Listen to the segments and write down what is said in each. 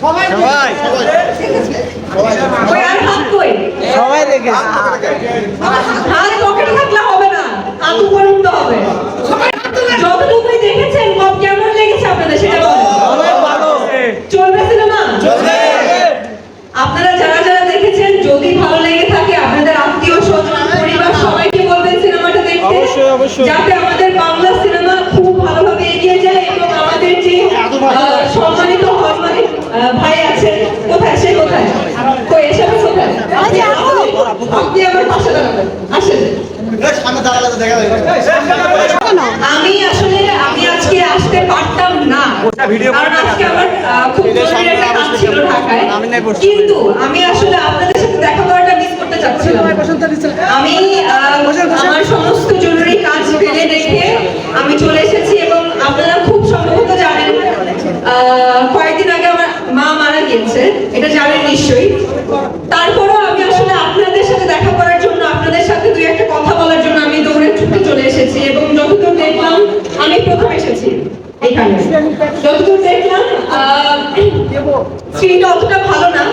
সবাই ওই হাত কই? সবাই দেখেছে। হাত পকেটে থাকলে হবে না। হাত উপরে হবে। যতটুকুই দেখেছেন কেমন লেগেছে আপনাদের সেটা বলেন অনেক ভালো। চলবে সিনেমা? আপনারা যারা যারা দেখেছেন যদি ভালো লেগে থাকে আপনাদের আত্মীয় স্বজন পরিবার সবাইকে বলবেন সিনেমাটা দেখতে। অবশ্যই, অবশ্যই। যাতে আমাদের বাংলা ভাই আছেন। কোথায়? সে কোথায়? কই এসবে কোথায়? আপনি আমার পাশে দাঁড়াবেন। আসেন। আমি আসলে আমি আজকে আসতে পারতাম না। কারণ আজকে আমার খুব জরুরি একটা কাজ ছিল ঢাকায়। কিন্তু আমি আসলে আপনাদের সাথে দেখা করাটা মিস করতে চাচ্ছিলাম। আমি আমার সমস্ত জরুরি কাজ ফেলে রেখে আমি চলে এসেছি এবং আপনারা খুব সম্ভবত জানেন আহ, কয়েকদিন আগে আমার মা মারা গিয়েছে এটা জানেন নিশ্চয়ই। তারপরও আমি আসলে আপনাদের সাথে দেখা করার জন্য, আপনাদের সাথে দুই একটা কথা বলার জন্য আমি দৌড়ে ছুটে চলে এসেছি এবং যতদূর দেখলাম, আমি প্রথম এসেছি দেখলাম ভালো না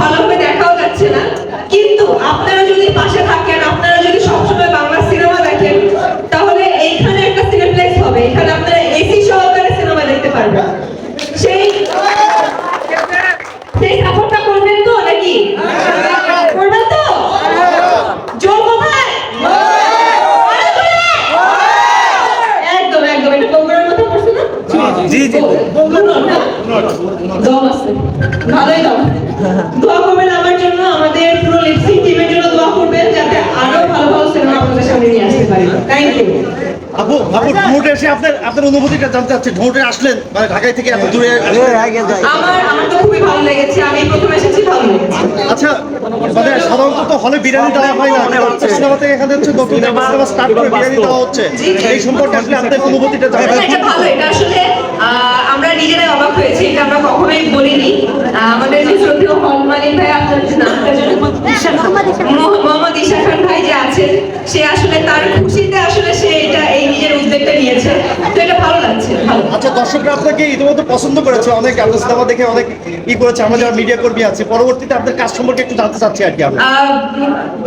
ভালোভাবে দেখাও যাচ্ছে না। কিন্তু আপনারা যদি পাশে থাকেন আপনারা যদি সবসময় বাংলা সিনেমা দেখেন তাহলে এইখানে একটা সিনেপ্লেক্স হবে এখানে আপনারা এসি সহকারে সিনেমা দেখতে পারবেন সেই সেই সাপোর্টটা করবেন তো নাকি করবেন তো জোর কোথায় আরে করে! একদম একদম এটা বগুড়ার মতো পড়ছে না জি, জি। দম আছে। ভালোই দম দোয়া করবেন আমার জন্য আমাদের পুরো লিপসিং টিমের জন্য দোয়া করবেন যাতে আরও ভালো ভালো সিনেমা আপনাদের সামনে নিয়ে আসতে পারি। থ্যাংক ইউ আপু আপু ঢোটে এসে আপনার আপনার অনুভূতিটা জানতে চাচ্ছি। ঢোটে আসলেন মানে ঢাকায় থেকে এত দূরে এ, আগে আমার আমার তো খুবই ভালো লেগেছে। আমি প্রথম এসেছি ভালো লেগেছে। আচ্ছা মানে সাধারণত তো হলে বিরিয়ানি দেওয়া হয় না। সিনেমা থেকে এখানে হচ্ছে নতুন সিনেমা স্টার্ট করে বিরিয়ানি দেওয়া হচ্ছে। এই সম্পর্কে আসলে আপনার অনুভূতিটা জানতে ভালো এটা আসলে আহ, আমরা নিজেরাই অবাক হয়েছি এটা আমরা কখনোই বলিনি। আমাদের যে শ্রদ্ধেয় হল মালিক ভাই আপনার যে নামটা যেন মোহাম্মদ ঈশা খান। ভাই যে আছেন সে আসলে তার খুশিতে আসলে সে এটা এই নিজের উদ্যোগটা নিয়েছে। তো এটা ভালো লাগছে ভালো। আচ্ছা দর্শকরা আপনাকে ইতিমধ্যে পছন্দ করেছে অনেক সিনেমা দেখে অনেক ই করেছে আমরা যারা মিডিয়া কর্মী আছি পরবর্তীতে আপনার কাজ সম্পর্কে একটু জানতে চাচ্ছি আর কি আমরা।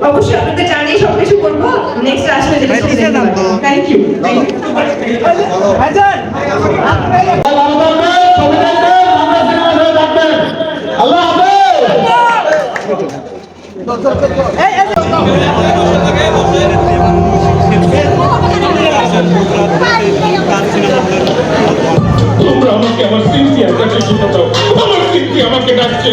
অবশ্যই আপনাদের জানিয়ে সবকিছু করব। নেক্সট আসলে থ্যাংক ইউ তোমরা আমাকে আমার স্মৃতি একটা দাও। আমার স্মৃতি আমাকে ডাকছে।